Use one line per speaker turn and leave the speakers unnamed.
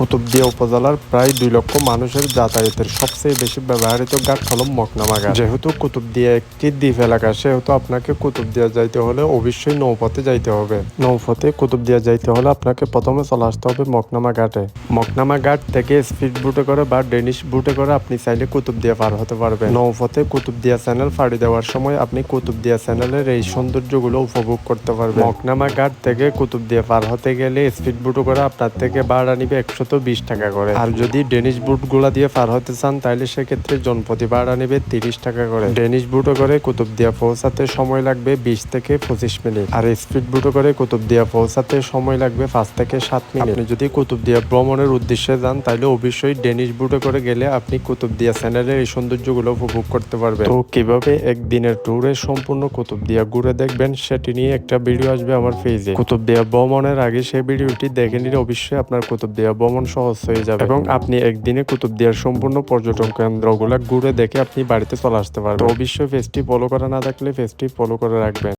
কুতুবদিয়া উপজেলার প্রায় দুই লক্ষ মানুষের যাতায়াতের সবচেয়ে বেশি ব্যবহৃত ঘাট হল মকনামা ঘাট যেহেতু কুতুবদিয়া একটি দ্বীপ এলাকা, সেহেতু আপনাকে কুতুবদিয়া যাইতে হলে অবশ্যই নৌপথে যাইতে হবে। নৌপথে কুতুবদিয়া যাইতে হলে আপনাকে প্রথমে চলে আসতে হবে মকনামা ঘাটে। মকনামা ঘাট থেকে স্পিড বুটে করে বা ডেনিশ বুটে করে আপনি চাইলে কুতুবদিয়া পার হতে পারবেন। নৌপথে কুতুবদিয়া চ্যানেল ফাড়ি দেওয়ার সময় আপনি কুতুবদিয়া চ্যানেলের এই সৌন্দর্যগুলো উপভোগ করতে পারবেন। মকনামা ঘাট থেকে কুতুবদিয়া পার হতে গেলে স্পিড বুটে করে আপনার থেকে ভাড়া নিবে একশত বিশ টাকা করে। আর যদি ডেনিশ বুটগুলা দিয়ে পার হতে চান তাহলে সেক্ষেত্রে জনপ্রতি ভাড়া নেবে তিরিশ টাকা করে। ডেনিশ বুটে করে কুতুবদিয়া পৌঁছাতে সময় লাগবে বিশ থেকে পঁচিশ মিনিট। আর স্পিড বুটে করে কুতুবদিয়া পৌঁছাতে সময় লাগবে পাঁচ থেকে সাত মিনিট। আপনি যদি কুতুবদিয়া ভ্রমণের উদ্দেশ্যে যান তাহলে অবশ্যই ডেনিশ বুটে করে গেলে আপনি কুতুবদিয়া চ্যানেলের এই সৌন্দর্যগুলো উপভোগ করতে পারবেন। তো কীভাবে একদিনের ট্যুরে সম্পূর্ণ কুতুবদিয়া ঘুরে দেখবেন, সেটি নিয়ে একটা ভিডিও আসবে আমার পেজে। কুতুবদিয়া ভ্রমণের আগে সেই ভিডিওটি দেখে নিলে অবশ্যই আপনার কুতুবদিয়া ভ্রমণ সহজ হয়ে যাবে। এবং আপনি একদিনে কুতুবদিয়ার সম্পূর্ণ পর্যটন কেন্দ্রগুলো ঘুরে দেখে আপনি বাড়িতে চলে আসতে পারবেন। অবশ্যই পেজটি ফলো করা না থাকলে পেজটি ফলো করে রাখবেন।